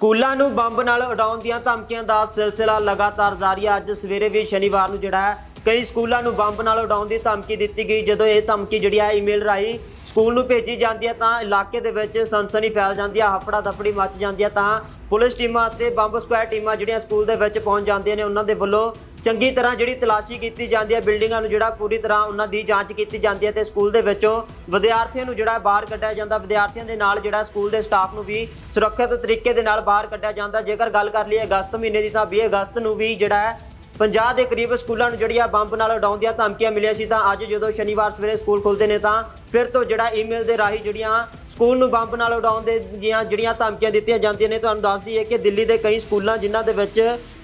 ਸਕੂਲਾਂ ਨੂੰ ਬੰਬ ਨਾਲ ਉਡਾਉਣ ਦੀਆਂ ਧਮਕੀਆਂ ਦਾ ਸਿਲਸਿਲਾ ਲਗਾਤਾਰ ਜਾਰੀ ਹੈ ਅੱਜ ਸਵੇਰੇ ਵੀ ਸ਼ਨੀਵਾਰ ਨੂੰ ਜਿਹੜਾ ਹੈ, ਕਈ ਸਕੂਲਾਂ ਨੂੰ ਬੰਬ ਨਾਲ ਉਡਾਉਣ ਦੀ ਧਮਕੀ ਦਿੱਤੀ ਗਈ। ਜਦੋਂ ਇਹ ਧਮਕੀ ਜਿਹੜੀ ਹੈ ਈਮੇਲ ਰਾਹੀਂ ਸਕੂਲ ਨੂੰ ਭੇਜੀ ਜਾਂਦੀ ਹੈ ਤਾਂ ਇਲਾਕੇ ਦੇ ਵਿੱਚ ਸਨਸਨੀ ਫੈਲ ਜਾਂਦੀ ਹੈ ਹਫੜਾ ਦਫੜੀ ਮੱਚ ਜਾਂਦੀ ਹੈ ਤਾਂ ਪੁਲਿਸ ਟੀਮਾਂ ਅਤੇ ਬੰਬ ਸਕੁਐਡ ਟੀਮਾਂ ਜਿਹੜੀਆਂ ਸਕੂਲ ਦੇ ਵਿੱਚ ਪਹੁੰਚ ਜਾਂਦੀਆਂ ਨੇ, ਉਹਨਾਂ ਦੇ ਵੱਲੋਂ ਚੰਗੀ ਤਰ੍ਹਾਂ ਜਿਹੜੀ ਤਲਾਸ਼ੀ ਕੀਤੀ ਜਾਂਦੀ ਹੈ, ਬਿਲਡਿੰਗਾਂ ਨੂੰ ਜਿਹੜਾ ਪੂਰੀ ਤਰ੍ਹਾਂ ਉਹਨਾਂ ਦੀ ਜਾਂਚ ਕੀਤੀ ਜਾਂਦੀ ਹੈ ਤੇ ਸਕੂਲ ਦੇ ਵਿੱਚੋਂ ਵਿਦਿਆਰਥੀਆਂ ਨੂੰ ਜਿਹੜਾ ਬਾਹਰ ਕੱਢਿਆ ਜਾਂਦਾ, ਵਿਦਿਆਰਥੀਆਂ ਦੇ ਨਾਲ ਜਿਹੜਾ ਸਕੂਲ ਦੇ ਸਟਾਫ ਨੂੰ ਵੀ ਸੁਰੱਖਿਅਤ ਤਰੀਕੇ ਦੇ ਨਾਲ ਬਾਹਰ ਕੱਢਿਆ ਜਾਂਦਾ। ਜੇਕਰ ਗੱਲ ਕਰ ਲਈਏ ਅਗਸਤ ਮਹੀਨੇ ਦੀ ਤਾਂ 20 ਅਗਸਤ ਨੂੰ ਵੀ ਜਿਹੜਾ ਹੈ 50 ਦੇ ਕਰੀਬ ਸਕੂਲਾਂ ਨੂੰ ਜਿਹੜੀ ਆ ਬੰਬ ਨਾਲ ਉਡਾਉਣ ਦੀਆਂ ਧਮਕੀਆਂ ਮਿਲੀਆਂ ਸੀ, ਤਾਂ ਅੱਜ ਜਦੋਂ ਸ਼ਨੀਵਾਰ ਸਵੇਰੇ ਸਕੂਲ ਖੁੱਲਦੇ ਨੇ ਤਾਂ ਫਿਰ ਤੋਂ ਜਿਹੜਾ ਈਮੇਲ ਦੇ ਰਾਹੀਂ ਜਿਹੜੀਆਂ ਸਕੂਲ ਨੂੰ ਬੰਬ ਨਾਲ ਉਡਾਉਣ ਦੇ ਦੀਆਂ ਜਿਹੜੀਆਂ ਧਮਕੀਆਂ ਦਿੱਤੀਆਂ ਜਾਂਦੀਆਂ ਨੇ, ਤੁਹਾਨੂੰ ਦੱਸ ਦਈਏ ਕਿ ਦਿੱਲੀ ਦੇ ਕਈ ਸਕੂਲਾਂ ਜਿਨ੍ਹਾਂ ਦੇ ਵਿੱਚ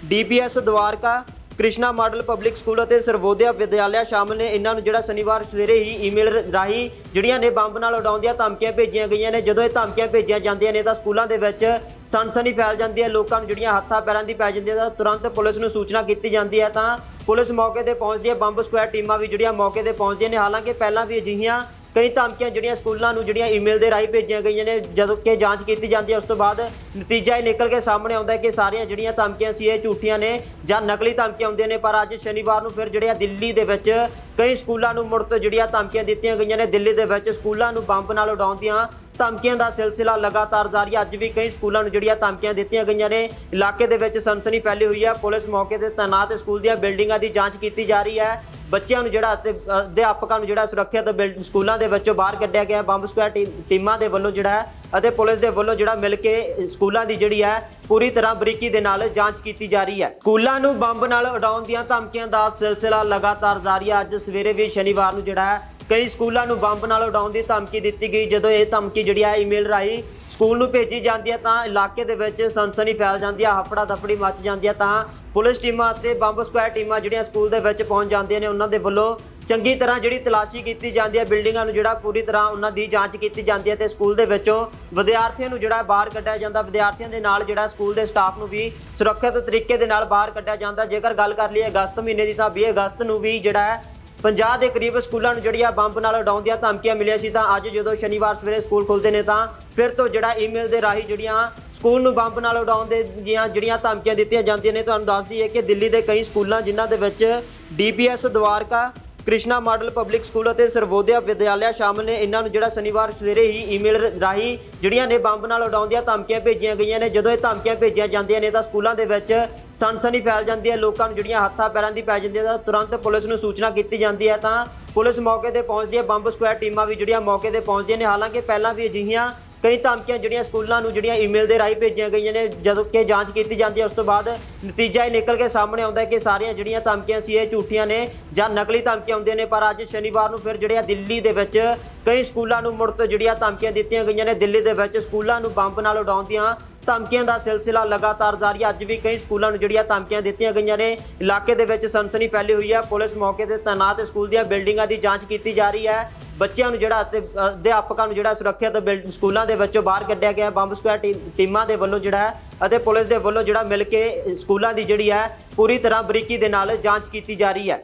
DPS Dwarka Krishna model public school ਅਤੇ ਸਰਵੋਦਿਆ ਵਿਦਿਆਲਿਆ ਸ਼ਾਮਲ ਨੇ। ਇਹਨਾਂ ਨੂੰ ਜਿਹੜਾ ਸ਼ਨੀਵਾਰ ਸਵੇਰੇ ਹੀ ਈਮੇਲ ਰਾਹੀਂ ਜਿਹੜੀਆਂ ਨੇ ਬੰਬ ਨਾਲ ਉਡਾਉਣ ਦੀਆਂ ਧਮਕੀਆਂ ਭੇਜੀਆਂ ਗਈਆਂ ਨੇ। ਜਦੋਂ ਇਹ ਧਮਕੀਆਂ ਭੇਜੀਆਂ ਜਾਂਦੀਆਂ ਨੇ ਤਾਂ ਸਕੂਲਾਂ ਦੇ ਵਿੱਚ ਸਨਸਨੀ ਫੈਲ ਜਾਂਦੀ ਹੈ। ਲੋਕਾਂ ਨੂੰ ਜਿਹੜੀਆਂ ਹੱਥਾਂ ਪੈਰਾਂ ਦੀ ਪੈ ਜਾਂਦੀ ਹੈ ਤਾਂ ਤੁਰੰਤ ਪੁਲਿਸ ਨੂੰ ਸੂਚਨਾ ਕੀਤੀ ਜਾਂਦੀ ਹੈ। ਤਾਂ ਪੁਲਿਸ ਮੌਕੇ ਤੇ ਪਹੁੰਚਦੀ ਹੈ। ਬੰਬ ਸਕੁਐਡ ਟੀਮਾਂ ਵੀ ਜਿਹੜੀਆਂ ਮੌਕੇ ਤੇ ਪਹੁੰਚਦੀਆਂ ਨੇ। ਹਾਲਾਂਕਿ ਪਹਿਲਾਂ ਵੀ ਅਜਿਹੀਆਂ ਕਈ ਧਮਕੀਆਂ ਜਿਹੜੀਆਂ ਸਕੂਲਾਂ ਨੂੰ ਜਿਹੜੀਆਂ ਈਮੇਲ ਦੇ ਰਾਹੀਂ ਭੇਜੀਆਂ ਗਈਆਂ ਨੇ, ਜਦੋਂ ਕਿ ਜਾਂਚ ਕੀਤੀ ਜਾਂਦੀ ਹੈ, ਉਸ ਤੋਂ ਬਾਅਦ ਨਤੀਜਾ ਇਹ ਨਿਕਲ ਕੇ ਸਾਹਮਣੇ ਆਉਂਦਾ ਹੈ ਕਿ ਸਾਰੀਆਂ ਜਿਹੜੀਆਂ ਧਮਕੀਆਂ ਸੀ, ਇਹ ਝੂਠੀਆਂ ਨੇ ਜਾਂ ਨਕਲੀ ਧਮਕੀਆਂ ਹੁੰਦੀਆਂ ਨੇ, ਪਰ ਅੱਜ ਸ਼ਨੀਵਾਰ ਨੂੰ ਫਿਰ ਜਿਹੜੀਆਂ ਦਿੱਲੀ ਦੇ ਵਿੱਚ ਕਈ ਸਕੂਲਾਂ ਨੂੰ ਮੁੜ ਤੋਂ ਜਿਹੜੀਆਂ ਧਮਕੀਆਂ ਦਿੱਤੀਆਂ ਗਈਆਂ ਨੇ, ਦਿੱਲੀ ਦੇ ਵਿੱਚ ਸਕੂਲਾਂ ਨੂੰ ਬੰਬ ਨਾਲ ਉਡਾਉਣ ਦੀਆਂ ਧਮਕੀਆਂ ਦਾ ਸਿਲਸਿਲਾ ਲਗਾਤਾਰ ਜਾਰੀ ਅੱਜ ਵੀ ਕਈ ਸਕੂਲਾਂ ਨੂੰ ਜਿਹੜੀਆਂ ਧਮਕੀਆਂ ਦਿੱਤੀਆਂ ਗਈਆਂ ਨੇ, ਇਲਾਕੇ ਦੇ ਵਿੱਚ ਸਨਸਨੀ ਫੈਲੀ ਹੋਈ ਹੈ। ਪੁਲਿਸ ਮੌਕੇ ਤੇ ਤਾਇਨਾਤ ਸਕੂਲ ਦੀਆਂ ਬਿਲਡਿੰਗਾਂ ਦੀ ਜਾਂਚ ਕੀਤੀ ਜਾ ਰਹੀ ਹੈ। ਬੱਚਿਆਂ ਨੂੰ ਜਿਹੜਾ ਅਤੇ ਅਧਿਆਪਕਾਂ ਨੂੰ ਜਿਹੜਾ ਸੁਰੱਖਿਅਤ ਬਿਲ- ਸਕੂਲਾਂ ਦੇ ਵਿੱਚੋਂ ਬਾਹਰ ਕੱਢਿਆ ਗਿਆ ਬੰਬ ਸਕੁਐਡ ਟੀਮਾਂ ਦੇ ਵੱਲੋਂ ਜਿਹੜਾ ਹੈ ਅਤੇ ਪੁਲਿਸ ਦੇ ਵੱਲੋਂ ਜਿਹੜਾ ਮਿਲ ਕੇ ਸਕੂਲਾਂ ਦੀ ਜਿਹੜੀ ਹੈ ਪੂਰੀ ਤਰ੍ਹਾਂ ਬਰੀਕੀ ਦੇ ਨਾਲ ਜਾਂਚ ਕੀਤੀ ਜਾ ਰਹੀ ਹੈ। ਸਕੂਲਾਂ ਨੂੰ ਬੰਬ ਨਾਲ ਉਡਾਉਣ ਦੀਆਂ ਧਮਕੀਆਂ ਦਾ ਸਿਲਸਿਲਾ ਲਗਾਤਾਰ ਜਾਰੀ ਹੈ। ਅੱਜ ਸਵੇਰੇ ਵੀ ਸ਼ਨੀਵਾਰ ਨੂੰ ਜਿਹੜਾ ਹੈ ਕਈ ਸਕੂਲਾਂ ਨੂੰ ਬੰਬ ਨਾਲ ਉਡਾਉਣ ਦੀ ਧਮਕੀ ਦਿੱਤੀ ਗਈ। ਜਦੋਂ ਇਹ ਧਮਕੀ ਜਿਹੜੀ ਹੈ ਈਮੇਲ ਰਾਹੀਂ ਸਕੂਲ ਨੂੰ ਭੇਜੀ ਜਾਂਦੀ ਹੈ ਤਾਂ ਇਲਾਕੇ ਦੇ ਵਿੱਚ ਸਨਸਨੀ ਫੈਲ ਜਾਂਦੀ ਹੈ ਹਫੜਾ ਦਫੜੀ ਮੱਚ ਜਾਂਦੀ ਹੈ ਤਾਂ ਪੁਲਿਸ ਟੀਮਾਂ ਅਤੇ ਬੰਬ ਸਕੁਐਡ ਟੀਮਾਂ ਜਿਹੜੀਆਂ ਸਕੂਲ ਦੇ ਵਿੱਚ ਪਹੁੰਚ ਜਾਂਦੀਆਂ ਨੇ, ਉਹਨਾਂ ਦੇ ਵੱਲੋਂ ਚੰਗੀ ਤਰ੍ਹਾਂ ਜਿਹੜੀ ਤਲਾਸ਼ੀ ਕੀਤੀ ਜਾਂਦੀ ਹੈ ਬਿਲਡਿੰਗਾਂ ਨੂੰ ਜਿਹੜਾ ਪੂਰੀ ਤਰ੍ਹਾਂ ਉਹਨਾਂ ਦੀ ਜਾਂਚ ਕੀਤੀ ਜਾਂਦੀ ਹੈ ਤੇ ਸਕੂਲ ਦੇ ਵਿੱਚੋਂ ਵਿਦਿਆਰਥੀਆਂ ਨੂੰ ਜਿਹੜਾ ਬਾਹਰ ਕੱਢਿਆ ਜਾਂਦਾ, ਵਿਦਿਆਰਥੀਆਂ ਦੇ ਨਾਲ ਜਿਹੜਾ ਸਕੂਲ ਦੇ ਸਟਾਫ ਨੂੰ ਵੀ ਸੁਰੱਖਿਅਤ ਤਰੀਕੇ ਦੇ ਨਾਲ ਬਾਹਰ ਕੱਢਿਆ ਜਾਂਦਾ। ਜੇਕਰ ਗੱਲ ਕਰ ਲਈਏ ਅਗਸਤ ਮਹੀਨੇ ਦੀ ਤਾਂ 20 ਅਗਸਤ ਨੂੰ ਵੀ ਜਿਹੜਾ ਹੈ 50 ਦੇ ਕਰੀਬ ਸਕੂਲਾਂ ਨੂੰ ਜਿਹੜੀਆਂ ਬੰਬ ਨਾਲ ਉਡਾਉਣ ਦੀਆਂ ਧਮਕੀਆਂ ਮਿਲੀਆਂ ਸੀ, ਤਾਂ ਅੱਜ ਜਦੋਂ ਸ਼ਨੀਵਾਰ ਸਵੇਰੇ ਸਕੂਲ ਖੁੱਲਦੇ ਨੇ, ਤਾਂ ਫਿਰ ਤੋਂ ਜਿਹੜਾ ਈਮੇਲ ਦੇ ਰਾਹੀਂ ਜਿਹੜੀਆਂ ਸਕੂਲ ਨੂੰ ਬੰਬ ਨਾਲ ਉਡਾਉਣ ਦੇ ਦੀਆਂ ਜਿਹੜੀਆਂ ਧਮਕੀਆਂ ਦਿੱਤੀਆਂ ਜਾਂਦੀਆਂ ਨੇ, ਤੁਹਾਨੂੰ ਦੱਸ ਦਈਏ ਕਿ ਦਿੱਲੀ ਦੇ ਕਈ ਸਕੂਲਾਂ ਜਿਨ੍ਹਾਂ ਦੇ ਵਿੱਚ DPS Dwarka Krishna model public school ਅਤੇ ਸਰਵੋਦਿਆ ਵਿਦਿਆਲਿਆ ਸ਼ਾਮਲ ਨੇ। ਇਹਨਾਂ ਨੂੰ ਜਿਹੜਾ ਸ਼ਨੀਵਾਰ ਸਵੇਰੇ ਹੀ ਈਮੇਲ ਰਾਹੀਂ ਜਿਹੜੀਆਂ ਨੇ ਬੰਬ ਨਾਲ ਉਡਾਉਣ ਦੀਆਂ ਧਮਕੀਆਂ ਭੇਜੀਆਂ ਗਈਆਂ ਨੇ। ਜਦੋਂ ਇਹ ਧਮਕੀਆਂ ਭੇਜੀਆਂ ਜਾਂਦੀਆਂ ਨੇ ਤਾਂ ਸਕੂਲਾਂ ਦੇ ਵਿੱਚ ਸਨਸਨੀ ਫੈਲ ਜਾਂਦੀ ਹੈ। ਲੋਕਾਂ ਨੂੰ ਜਿਹੜੀਆਂ ਹੱਥਾਂ ਪੈਰਾਂ ਦੀ ਪੈ ਜਾਂਦੀ ਹੈ ਤਾਂ ਤੁਰੰਤ ਪੁਲਿਸ ਨੂੰ ਸੂਚਨਾ ਕੀਤੀ ਜਾਂਦੀ ਹੈ। ਤਾਂ ਪੁਲਿਸ ਮੌਕੇ ਤੇ ਪਹੁੰਚਦੀ ਹੈ। ਬੰਬ ਸਕੁਐਡ ਟੀਮਾਂ ਵੀ ਜਿਹੜੀਆਂ ਮੌਕੇ ਤੇ ਪਹੁੰਚਦੀਆਂ ਨੇ। ਹਾਲਾਂਕਿ ਪਹਿਲਾਂ ਵੀ ਅਜਿਹੀਆਂ ਕਈ ਧਮਕੀਆਂ ਜਿਹੜੀਆਂ ਸਕੂਲਾਂ ਨੂੰ ਜਿਹੜੀਆਂ ਈਮੇਲ ਦੇ ਰਾਹੀਂ ਭੇਜੀਆਂ ਗਈਆਂ ਨੇ, ਜਦੋਂ ਕਿ ਜਾਂਚ ਕੀਤੀ ਜਾਂਦੀ ਹੈ, ਉਸ ਤੋਂ ਬਾਅਦ ਨਤੀਜਾ ਇਹ ਨਿਕਲ ਕੇ ਸਾਹਮਣੇ ਆਉਂਦਾ ਹੈ ਕਿ ਸਾਰੀਆਂ ਜਿਹੜੀਆਂ ਧਮਕੀਆਂ ਸੀ, ਇਹ ਝੂਠੀਆਂ ਨੇ ਜਾਂ ਨਕਲੀ ਧਮਕੀਆਂ ਹੁੰਦੀਆਂ ਨੇ, ਪਰ ਅੱਜ ਸ਼ਨੀਵਾਰ ਨੂੰ ਫਿਰ ਜਿਹੜੀਆਂ ਦਿੱਲੀ ਦੇ ਵਿੱਚ ਕਈ ਸਕੂਲਾਂ ਨੂੰ ਮੁੜ ਤੋਂ ਜਿਹੜੀਆਂ ਧਮਕੀਆਂ ਦਿੱਤੀਆਂ ਗਈਆਂ ਨੇ, ਦਿੱਲੀ ਦੇ ਵਿੱਚ ਸਕੂਲਾਂ ਨੂੰ ਬੰਬ ਨਾਲ ਉਡਾਉਣ ਦੀਆਂ ਧਮਕੀਆਂ ਦਾ ਸਿਲਸਿਲਾ ਲਗਾਤਾਰ ਜਾਰੀ ਅੱਜ ਵੀ ਕਈ ਸਕੂਲਾਂ ਨੂੰ ਜਿਹੜੀਆਂ ਧਮਕੀਆਂ ਦਿੱਤੀਆਂ ਗਈਆਂ ਨੇ, ਇਲਾਕੇ ਦੇ ਵਿੱਚ ਸਨਸਨੀ ਫੈਲੀ ਹੋਈ ਹੈ। ਪੁਲਿਸ ਮੌਕੇ ਤੇ ਤੈਨਾਤ ਸਕੂਲ ਦੀਆਂ ਬਿਲਡਿੰਗਾਂ ਦੀ ਜਾਂਚ ਕੀਤੀ ਜਾ ਰਹੀ ਹੈ। ਬੱਚਿਆਂ ਨੂੰ ਜਿਹੜਾ ਅਤੇ ਅਧਿਆਪਕਾਂ ਨੂੰ ਜਿਹੜਾ ਸੁਰੱਖਿਅਤ ਬਿਲ- ਸਕੂਲਾਂ ਦੇ ਵਿੱਚੋਂ ਬਾਹਰ ਕੱਢਿਆ ਗਿਆ, ਬੰਬ ਸਕੁਐਡ ਟੀਮ- ਟੀਮਾਂ ਦੇ ਵੱਲੋਂ ਜਿਹੜਾ ਹੈ ਅਤੇ ਪੁਲਿਸ ਦੇ ਵੱਲੋਂ ਜਿਹੜਾ ਮਿਲ ਕੇ ਸਕੂਲਾਂ ਦੀ ਜਿਹੜੀ ਹੈ ਪੂਰੀ ਤਰ੍ਹਾਂ ਬਰੀਕੀ ਦੇ ਨਾਲ ਜਾਂਚ ਕੀਤੀ ਜਾ ਰਹੀ ਹੈ।